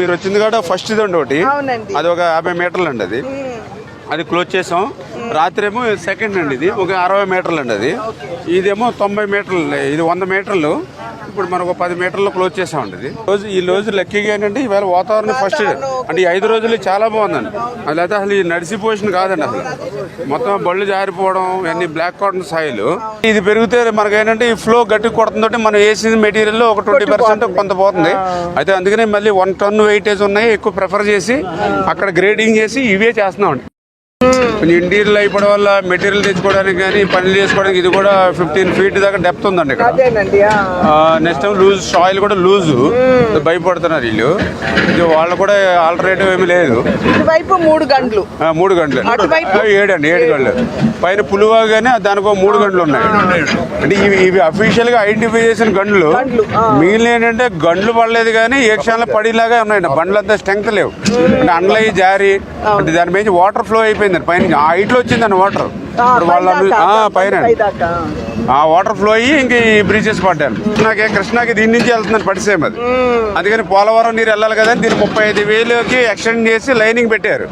మీరు వచ్చింది కూడా ఫస్ట్ ఇది అండి ఒకటి. అది ఒక యాభై మీటర్లు అండి అది అది క్లోజ్ చేసాం. రాత్రి ఏమో సెకండ్ అండి ఇది. ఒక అరవై మీటర్లు అండి అది ఇదేమో తొంభై మీటర్లు ఇది వంద మీటర్లు. ఇప్పుడు మనం ఒక పది మీటర్లు క్లోజ్ చేసామండి ఇది. రోజు ఈ రోజు లక్కీగా ఏంటంటే ఈవేళ వాతావరణం ఫస్ట్ అంటే ఈ ఐదు రోజులు చాలా బాగుందండి. అది అయితే అసలు ఈ నడిసి పోషన్ కాదండి అసలు. మొత్తం బళ్ళు జారిపోవడం ఇవన్నీ బ్లాక్ కాటన్ సాయిలు ఇది పెరిగితే మనకి ఏంటంటే ఈ ఫ్లో గట్టి కొడుతుందంటే మనం వేసిన మెటీరియల్ ఒక ట్వంటీ పర్సెంట్ కొంత పోతుంది. అయితే అందుకనే మళ్ళీ వన్ టన్ వెయిటేజ్ ఉన్నాయి. ఎక్కువ ప్రిఫర్ చేసి అక్కడ గ్రేడింగ్ చేసి ఇవే చేస్తున్నామండి. Hmm. కొంచెం ఇంటీరియల్ అయిపోవడం వల్ల మెటీరియల్ తెచ్చుకోవడానికి కానీ పనులు చేసుకోవడానికి ఇది కూడా ఫిఫ్టీన్ ఫీట్ దాకా డెప్త్ ఉందండి ఇక్కడ. నెక్స్ట్ టైం లూజ్ సాయిల్ కూడా లూజు భయపడుతున్నారు వీళ్ళు. వాళ్ళు కూడా ఆల్టర్నేటివ్ ఏమీ లేదు. ఇటువైపు మూడు గంటలు మూడు గంటలు ఏడు అండి ఏడు గంటలు పైన పులివాగానే దానికి ఒక మూడు గంటలు ఉన్నాయి. అంటే ఇవి ఇవి అఫీషియల్గా ఐడెంటిఫై చేసిన ఆ. మిగిలిన ఏంటంటే గంటలు పడలేదు కానీ ఏ క్షణంలో పడేలాగా ఉన్నాయండి. బండ్లు అంతా స్ట్రెంగ్త్ లేవు అంటే అండ్లయి జారి అంటే దాని మీద వాటర్ ఫ్లో అయిపోయింది పైన ఆ హైట్లో వచ్చిందండి వాటర్. వాళ్ళ పైన. ఆ వాటర్ ఫ్లో అయ్యి ఇంక ఈ బ్రిడ్జెస్ పడ్డాను. కృష్ణాకి కృష్ణాకి దీని నుంచి వెళ్తుందని పడిసేం అది. అందుకని పోలవరం నీరు వెళ్ళాలి కదా అని దీన్ని ముప్పై ఐదు వేలకి ఎక్స్టెండ్ చేసి లైనింగ్ పెట్టారు.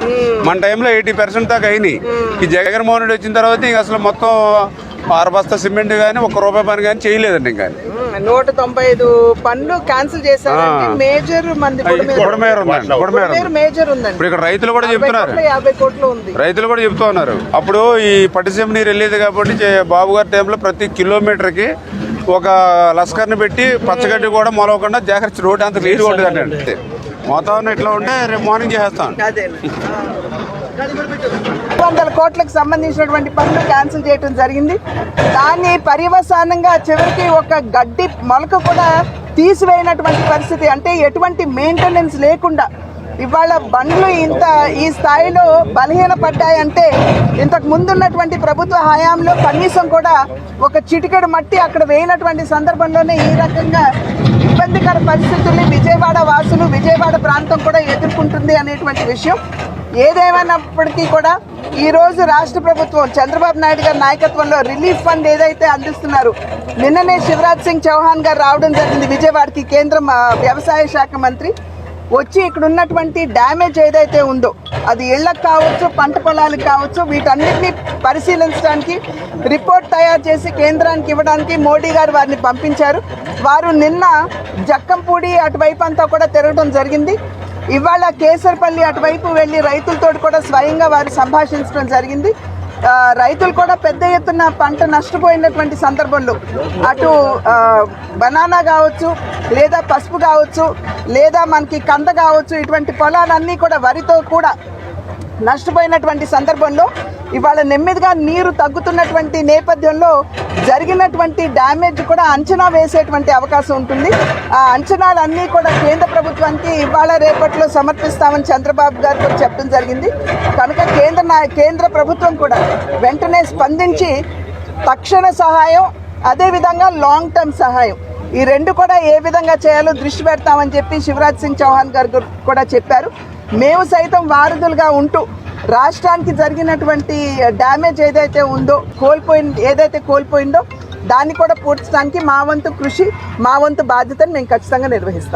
మన టైంలో ఎయిటీ పర్సెంట్ దాకా అయినాయి. ఈ జగన్మోహన్ రెడ్డి వచ్చిన తర్వాత ఇంక అసలు మొత్తం ఆరు బస్తా సిమెంట్ కానీ ఒక రూపాయి పని కానీ చేయలేదండి ఇంకా. నూట తొంభై ఐదు పనులు క్యాన్సిల్ చేశారండి. ఆ. మేజర్ మంది బుడమేరు. బుడమేరు ఉందండి బుడమేరు ఉంది. బుడమేరు మేజర్ ఉందండి. ఇప్పుడు ఇక్కడ రైతులు కూడా చెప్తున్నారు. యాభై కోట్లు ఉంది. రైతులు కూడా చెప్తూ ఉన్నారు. అప్పుడు ఈ పట్టిసీమ నీరు వెళ్ళేది కాబట్టి బాబు గారి టైంలో ప్రతి కిలోమీటర్కి ఒక లస్కర్ని పెట్టి పచ్చగడ్డి కూడా మొలవకుండా జాగ్రత్త రోడ్డు అంత నీరు ఉండదండి వాతావరణం ఇట్లా ఉంటే రేపు మార్నింగ్ చేసేస్తాం. అదే వందల కోట్లకు సంబంధించినటువంటి పనులు క్యాన్సిల్ చేయడం జరిగింది. దాన్ని పర్యవసానంగా చివరికి ఒక గడ్డి మొలక కూడా తీసివేయనటువంటి పరిస్థితి. అంటే ఎటువంటి మెయింటెనెన్స్ లేకుండా ఇవాళ బండ్లు ఇంత ఈ స్థాయిలో బలహీనపడ్డాయంటే ఇంతకు ముందున్నటువంటి ప్రభుత్వ హయాంలో కనీసం కూడా ఒక చిటికెడు మట్టి అక్కడ వేయనటువంటి సందర్భంలోనే ఈ రకంగా ఇబ్బందికర పరిస్థితుల్ని విజయవాడ వాసులు విజయవాడ ప్రాంతం కూడా ఎదుర్కొంటుంది అనేటువంటి విషయం. ఏదేమైనప్పటికీ కూడా ఈరోజు రాష్ట్ర ప్రభుత్వం చంద్రబాబు నాయుడు గారి నాయకత్వంలో రిలీఫ్ ఫండ్ ఏదైతే అందిస్తున్నారు నిన్ననే శివరాజ్ సింగ్ చౌహాన్ గారు రావడం జరిగింది. విజయవాడకి కేంద్ర వ్యవసాయ శాఖ మంత్రి వచ్చి ఇక్కడ ఉన్నటువంటి డ్యామేజ్ ఏదైతే ఉందో అది ఇళ్ళకు కావచ్చు పంట పొలాలకు కావచ్చు వీటన్నిటిని పరిశీలించడానికి రిపోర్ట్ తయారు చేసి కేంద్రానికి ఇవ్వడానికి మోడీ గారు వారిని పంపించారు. వారు నిన్న జక్కంపూడి అటువైపు అంతా కూడా తిరగడం జరిగింది. ఇవాళ కేసరపల్లి అటువైపు వెళ్ళి రైతులతో కూడా స్వయంగా వారు సంభాషించడం జరిగింది. రైతులు కూడా పెద్ద ఎత్తున పంట నష్టపోయినటువంటి సందర్భంలో అటు బనానా కావచ్చు లేదా పసుపు కావచ్చు లేదా మనకి కంద కావచ్చు ఇటువంటి పొలాలన్నీ కూడా వరితో కూడా నష్టపోయినటువంటి సందర్భంలో ఇవాళ నెమ్మదిగా నీరు తగ్గుతున్నటువంటి నేపథ్యంలో జరిగినటువంటి డ్యామేజ్ కూడా అంచనా వేసేటువంటి అవకాశం ఉంటుంది. ఆ అంచనాలన్నీ కూడా కేంద్ర ప్రభుత్వానికి ఇవాళ రేపట్లో సమర్పిస్తామని చంద్రబాబు గారు కూడా చెప్పడం జరిగింది. కనుక కేంద్ర నా- కేంద్ర ప్రభుత్వం కూడా వెంటనే స్పందించి తక్షణ సహాయం అదేవిధంగా లాంగ్ టర్మ్ సహాయం. ఈ రెండు కూడా ఏ విధంగా చేయాలో దృష్టి పెడతామని చెప్పి శివరాజ్ సింగ్ చౌహాన్ గారు కూడా చెప్పారు. మేము సైతం వారధులుగా ఉంటూ రాష్ట్రానికి జరిగినటువంటి డ్యామేజ్ ఏదైతే ఉందో కోల్పోయింది ఏదైతే కోల్పోయిందో దాన్ని కూడా పూడ్చడానికి మా వంతు కృషి మా వంతు బాధ్యతను మేము ఖచ్చితంగా నిర్వహిస్తాం.